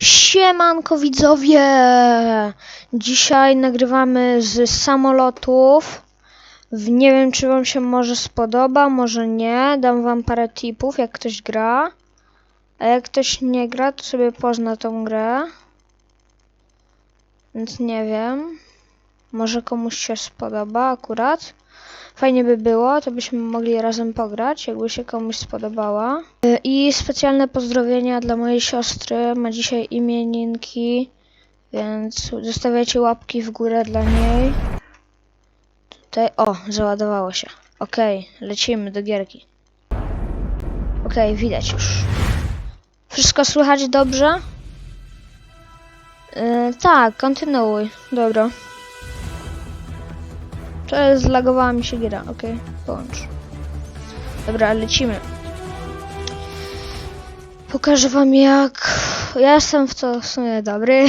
Siemanko widzowie! Dzisiaj nagrywamy z samolotów. Nie wiem, czy wam się może spodoba, może nie. Dam wam parę tipów, jak ktoś gra. A jak ktoś nie gra, to sobie pozna tą grę. Więc nie wiem. Może komuś się spodoba akurat. Fajnie by było, to byśmy mogli razem pograć, jakby się komuś spodobała. Y, I specjalne pozdrowienia dla mojej siostry. Ma dzisiaj imieninki, więc zostawiajcie łapki w górę dla niej. Tutaj, o, załadowało się. Okej, lecimy do gierki. Okej, widać już. Wszystko słychać dobrze? Yy, tak, kontynuuj. Dobra. Jest zlagowała mi się gra. Okej, połącz. Dobra, lecimy. Pokażę wam jak. Ja jestem w to w sumie dobry.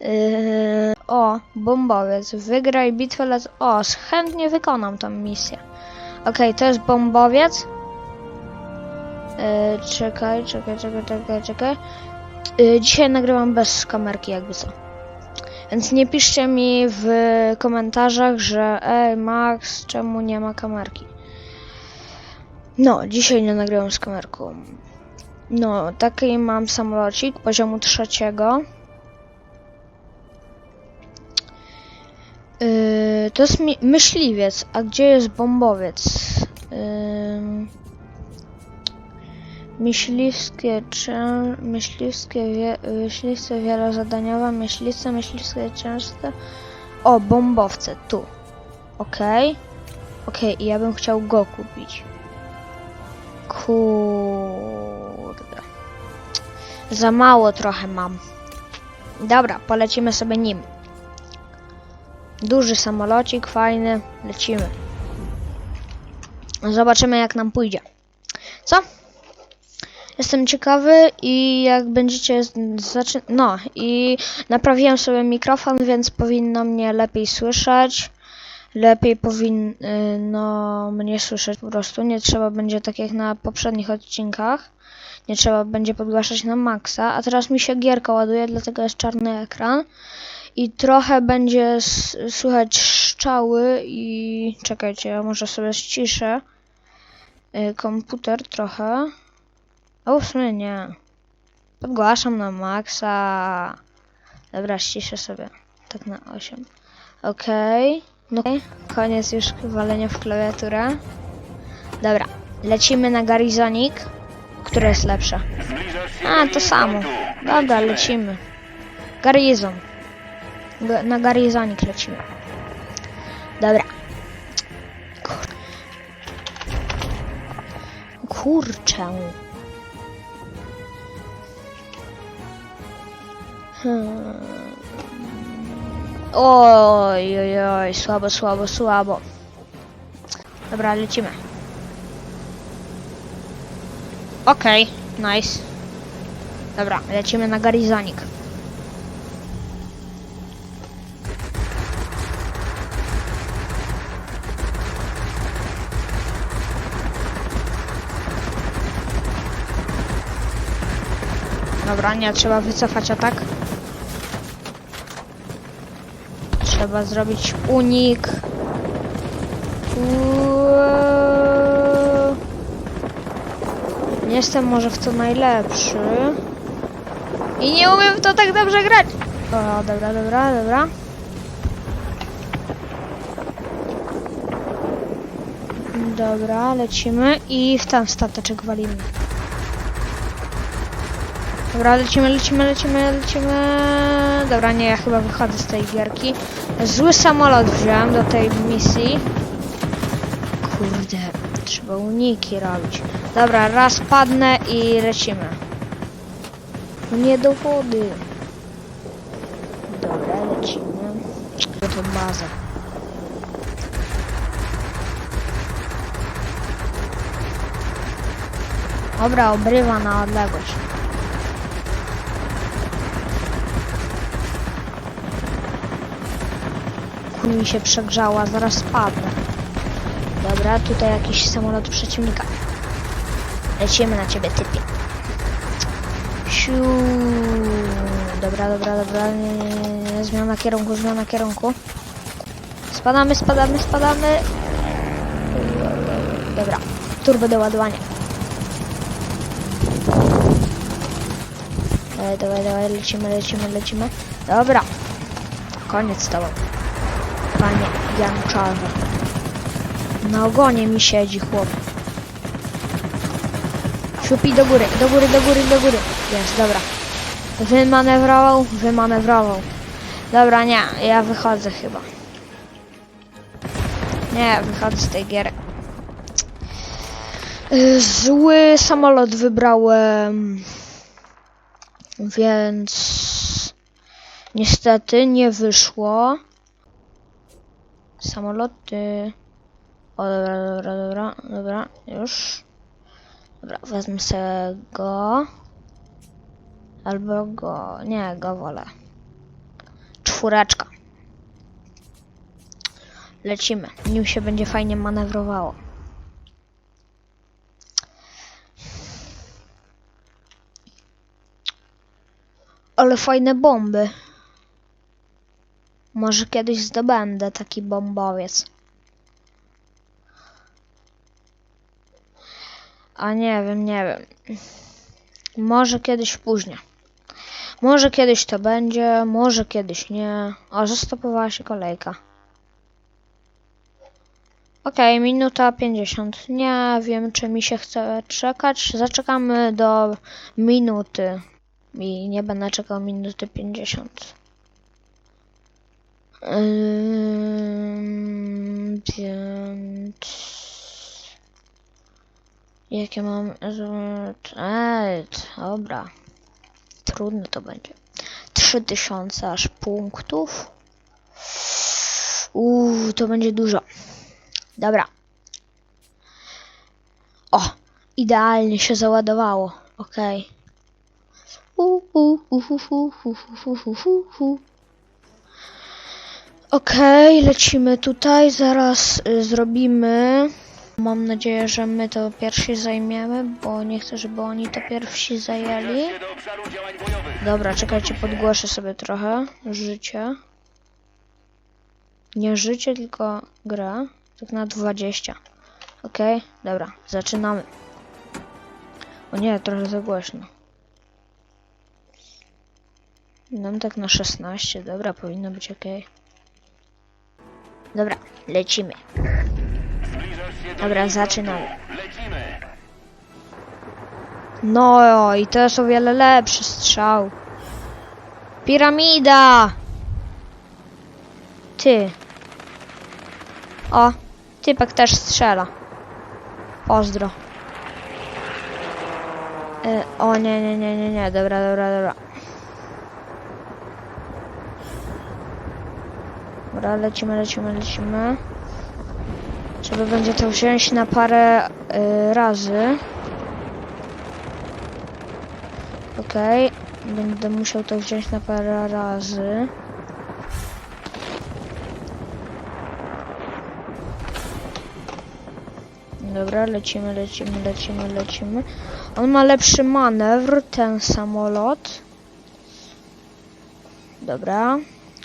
Yy, o, bombowiec. Wygraj bitwę lecz. O, chętnie wykonam tą misję. Okej, to jest bombowiec. Yy, czekaj, czekaj, czekaj, czekaj, czekaj. Yy, dzisiaj nagrywam bez kamerki, jakby co. Więc nie piszcie mi w komentarzach, że ej Max, czemu nie ma kamerki? No, dzisiaj nie nagrywam z kamerką. No, taki mam samolocik poziomu trzeciego. Yy, to jest myśliwiec, a gdzie jest bombowiec? Yy, myśliwskie czy myśliwskie wie, myśliwce wielozadaniowe, myśliwce, myśliwskie częste. O, bombowce, tu. Okej. Okej, i ja bym chciał go kupić. Kurde. Za mało trochę mam. Dobra, polecimy sobie nim. Duży samolocik, fajny. Lecimy. Zobaczymy jak nam pójdzie. Co? Jestem ciekawy i jak będziecie zaczy... No i naprawiłem sobie mikrofon, więc powinno mnie lepiej słyszeć. Lepiej powinno mnie słyszeć po prostu. Nie trzeba będzie tak jak na poprzednich odcinkach. Nie trzeba będzie podgłaszać na maksa. A teraz mi się gierka ładuje, dlatego jest czarny ekran. I trochę będzie słychać szczały i... Czekajcie, ja może sobie ściszę y, komputer trochę. O, w sumie nie. Podgłaszam na maksa. Dobra, ściszę sobie. Tak na 8. Okej. No okej. Koniec już walenia w klawiaturę. Dobra. Lecimy na Garizonik. Które jest lepsze? A, to samo. Dobra, lecimy. Garizon. Ga- Na Garizonik lecimy. Dobra. Kur... Kurczę. Hmm. Oj, oj, oj, słabo, słabo, słabo. Dobra, lecimy. Okej, nice. Dobra, lecimy na Garizonik. Dobra, nie trzeba wycofać atak. Trzeba zrobić unik. Nie jestem może w to najlepszy. I nie umiem w to tak dobrze grać. O, dobra, dobra, dobra. Dobra, lecimy i w ten stateczek walimy. Dobra, lecimy, lecimy, lecimy, lecimy. Dobra, nie, ja chyba wychodzę z tej gierki. Zły samolot wziąłem do tej misji. Kurde, trzeba uniki robić. Dobra, raz padnę i lecimy. Nie do wody. Dobra, lecimy. To baza. Dobra, obrywa na odległość. Mi się przegrzała, zaraz spadnę. Dobra, tutaj jakiś samolot przeciwnika. Lecimy na ciebie, typie. Siu. Dobra, dobra, dobra. Nie, nie, nie. Zmiana kierunku, zmiana kierunku. Spadamy, spadamy, spadamy. Dobra. Turbo doładowanie. Dawaj, dawaj, dawaj, lecimy, lecimy, lecimy. Dobra. Koniec z tobą. Panie Janczarze. Na ogonie mi siedzi chłop. Siupi do góry, do góry, do góry, do góry. Jest, dobra. Wymanewrował, wymanewrował. Dobra, nie, ja wychodzę chyba. Nie, wychodzę z tej giery. Zły samolot wybrałem. Więc niestety nie wyszło. Samoloty. O, dobra, dobra, dobra, dobra, już. Dobra, wezmę sobie go. Albo go. Nie, go wolę. Czwóreczka. Lecimy. Nim się będzie fajnie manewrowało. Ale fajne bomby. Może kiedyś zdobędę taki bombowiec. A nie wiem, nie wiem. Może kiedyś później. Może kiedyś to będzie, może kiedyś nie. O, zastopowała się kolejka. Okej, minuta 50. Nie wiem, czy mi się chce czekać. Zaczekamy do minuty. I nie będę czekał minuty 50. Ym, więc... Jakie mam... Ej, dobra. Trudno to będzie. 3000 aż punktów. Uuu, to będzie dużo. Dobra. O, idealnie się załadowało. Okej. U, Okej, okay, lecimy tutaj, zaraz y, zrobimy. Mam nadzieję, że my to pierwsi zajmiemy, bo nie chcę, żeby oni to pierwsi zajęli. Dobra, czekajcie, podgłoszę sobie trochę życie. Nie życie, tylko gra. Tak na 20. Okej, okay, dobra, zaczynamy. O nie, trochę za głośno. Nam tak na 16, dobra, powinno być okej. Okay. Dobra, lecimy. Dobra, zaczynamy. No i to jest o wiele lepszy strzał. Piramida! Ty. O, typek też strzela. Pozdro. E, o nie, nie, nie, nie, nie, dobra, dobra, dobra. Dobra, lecimy, lecimy, lecimy. Trzeba będzie to wziąć na parę y, razy. Okej, będę musiał to wziąć na parę razy. Dobra, lecimy, lecimy, lecimy, lecimy. On ma lepszy manewr, ten samolot. Dobra,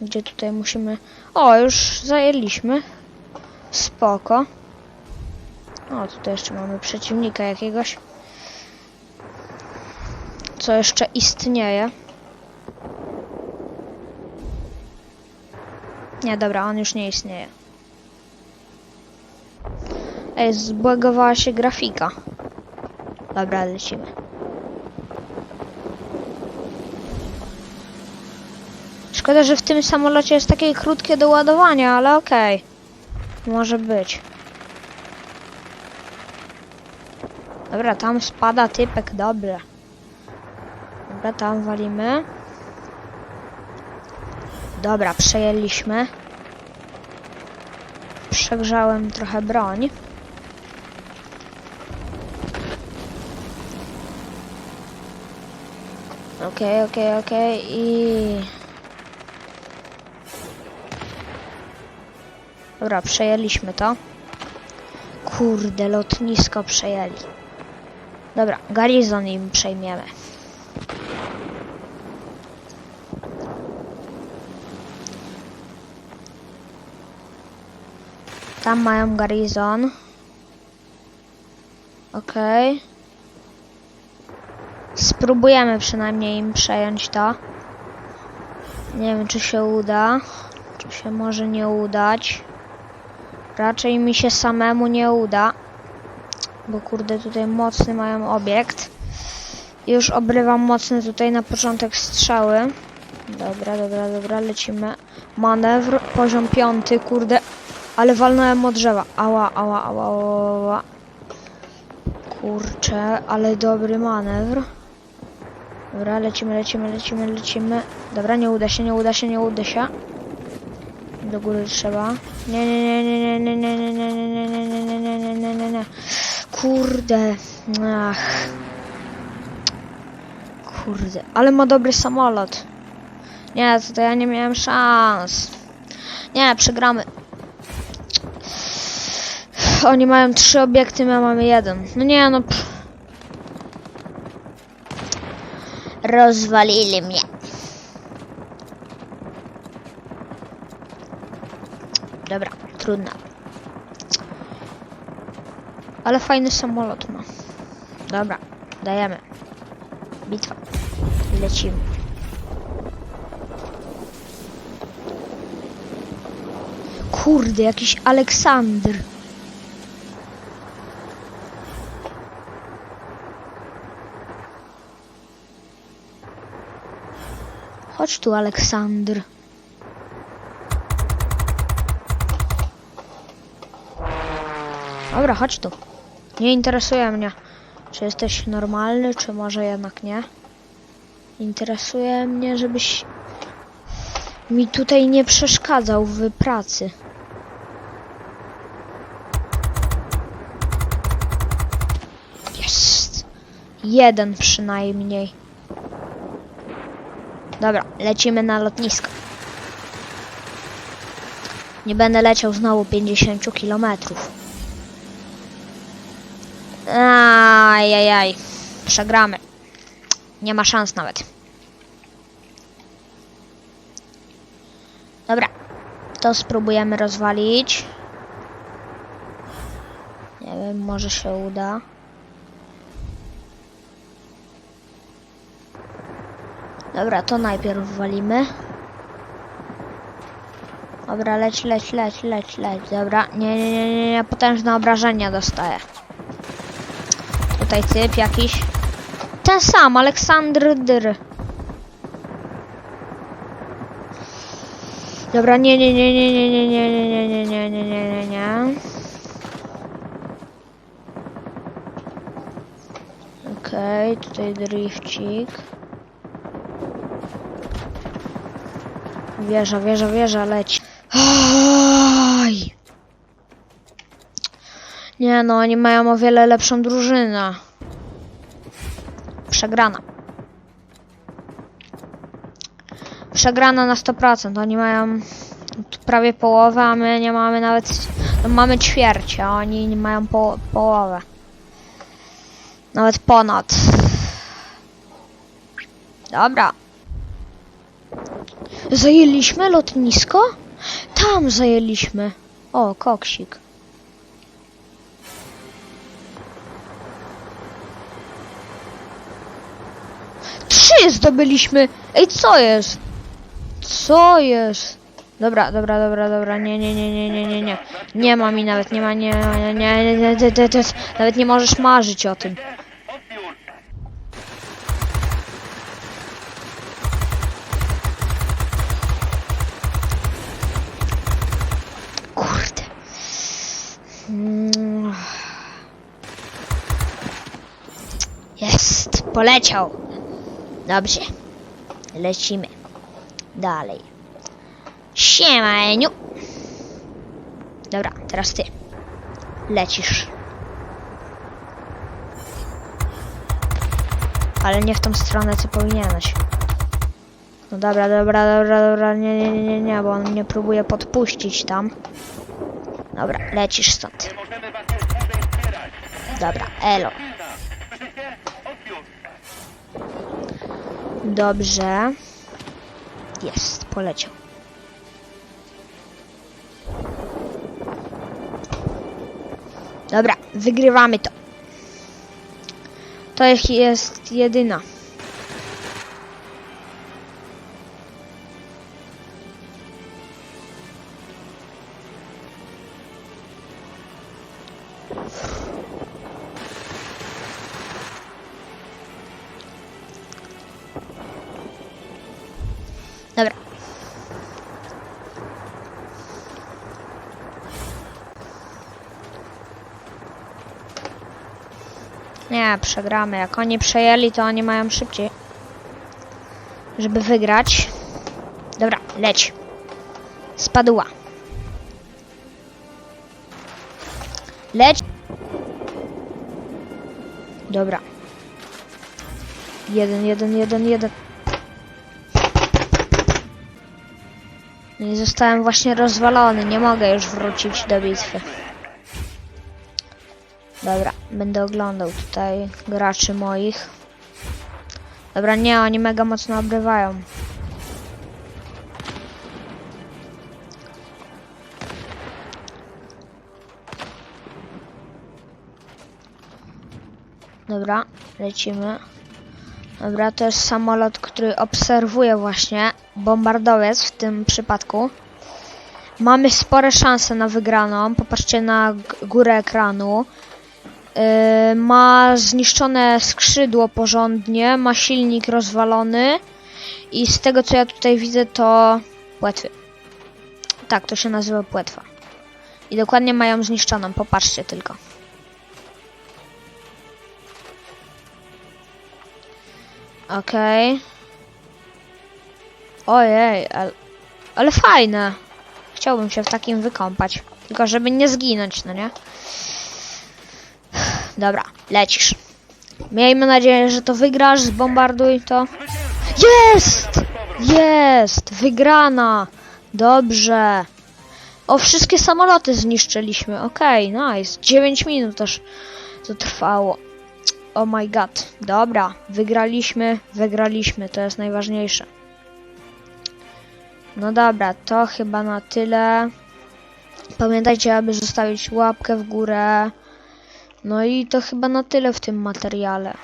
gdzie tutaj musimy... O, już zajęliśmy. Spoko. O, tutaj jeszcze mamy przeciwnika jakiegoś co jeszcze istnieje. Nie, dobra, on już nie istnieje. Ej, zbłagowała się grafika. Dobra, lecimy. Szkoda, że w tym samolocie jest takie krótkie do ładowania, ale okej. Może być. Dobra, tam spada typek, dobra. Dobra, tam walimy. Dobra, przejęliśmy. Przegrzałem trochę broń. Okej, okej, okej i... Dobra, przejęliśmy to. Kurde, lotnisko przejęli. Dobra, garizon im przejmiemy. Tam mają garizon. Okej. Okay. Spróbujemy przynajmniej im przejąć to. Nie wiem, czy się uda. Czy się może nie udać. Raczej mi się samemu nie uda. Bo kurde, tutaj mocny mają obiekt. Już obrywam mocny tutaj na początek strzały. Dobra, dobra, dobra, lecimy. Manewr, poziom piąty, kurde. Ale walnąłem od drzewa. Ała, ała, ała, ała, ała. Kurczę, ale dobry manewr. Dobra, lecimy, lecimy, lecimy, lecimy. Dobra, nie uda się, nie uda się, nie uda się. Do góry trzeba. Nie, nie, nie, nie, nie, nie, nie, nie, nie, nie, nie, nie, nie, nie, nie, nie, nie. Kurde. Ach. Kurde, ale ma dobry samolot. Nie, tutaj ja nie miałem szans. Nie, przegramy. Oni mają trzy obiekty, my mamy jeden. No nie, no. Pff. Rozwalili mnie. Dobra, trudno. Ale fajny samolot ma. Dobra, dajemy. Bitwa. Lecimy. Kurde, jakiś Aleksandr. Chodź tu, Aleksandr. Dobra, chodź tu. Nie interesuje mnie, czy jesteś normalny, czy może jednak nie. Interesuje mnie, żebyś mi tutaj nie przeszkadzał w pracy. Jest. Jeden przynajmniej. Dobra, lecimy na lotnisko. Nie będę leciał znowu 50 kilometrów. Ajajaj. Przegramy. Nie ma szans nawet. Dobra. To spróbujemy rozwalić. Nie wiem, może się uda. Dobra, to najpierw walimy. Dobra, leć, leć, leć, leć, leć. Dobra, nie, nie, nie, nie, potężne obrażenia dostaję. Tutaj typ jakiś. Ten sam, Aleksandr Dyr. Dobra, nie, nie, nie, nie, nie, nie, nie, nie, nie, nie, nie, nie, nie, nie. Okej, tutaj drifcik. Wieża, wieża, wieża, leci. Oj. Nie no, oni mają o wiele lepszą drużynę. Przegrana. Przegrana na 100%. Oni mają prawie połowę, a my nie mamy nawet... No mamy ćwierć, a oni nie mają po, połowę. Nawet ponad. Dobra. Zajęliśmy lotnisko? Tam zajęliśmy. O, koksik. trzy zdobyliśmy. Ej, co jest? Co jest? Dobra, dobra, dobra, dobra, nie, nie, nie, nie, nie, nie, nie. Nie ma mi nawet, nie ma, nie, nie, nie, nie, nie, nie, nawet nie możesz marzyć o tym. Kurde. Jest, poleciał. Dobrze. Lecimy. Dalej. Siema, Eniu. Dobra, teraz ty. Lecisz. Ale nie w tą stronę, co powinieneś. No dobra, dobra, dobra, dobra, nie, nie, nie, nie, nie, bo on mnie próbuje podpuścić tam. Dobra, lecisz stąd. Dobra, elo. Dobrze. Jest, poleciał. Dobra, wygrywamy to. To jest jedyna. Nie, przegramy. Jak oni przejęli, to oni mają szybciej. Żeby wygrać. Dobra, leć. Spadła. Leć. Dobra. Jeden, jeden, jeden, jeden. No i zostałem właśnie rozwalony. Nie mogę już wrócić do bitwy. Dobra, będę oglądał tutaj graczy moich. Dobra, nie, oni mega mocno obrywają. Dobra, lecimy. Dobra, to jest samolot, który obserwuje właśnie bombardowiec w tym przypadku. Mamy spore szanse na wygraną. Popatrzcie na górę ekranu. Yy, ma zniszczone skrzydło porządnie, ma silnik rozwalony i z tego co ja tutaj widzę to płetwy. Tak, to się nazywa płetwa. I dokładnie mają zniszczoną, popatrzcie tylko. Okej. Ojej, ale, ale fajne. Chciałbym się w takim wykąpać. Tylko żeby nie zginąć, no nie? Dobra, lecisz. Miejmy nadzieję, że to wygrasz, zbombarduj to. Jest! Jest! Wygrana! Dobrze. O, wszystkie samoloty zniszczyliśmy. Okej, nice. 9 minut też to trwało. Oh my god. Dobra, wygraliśmy, wygraliśmy, to jest najważniejsze. No dobra, to chyba na tyle. Pamiętajcie, aby zostawić łapkę w górę. No i to chyba na tyle w tym materiale.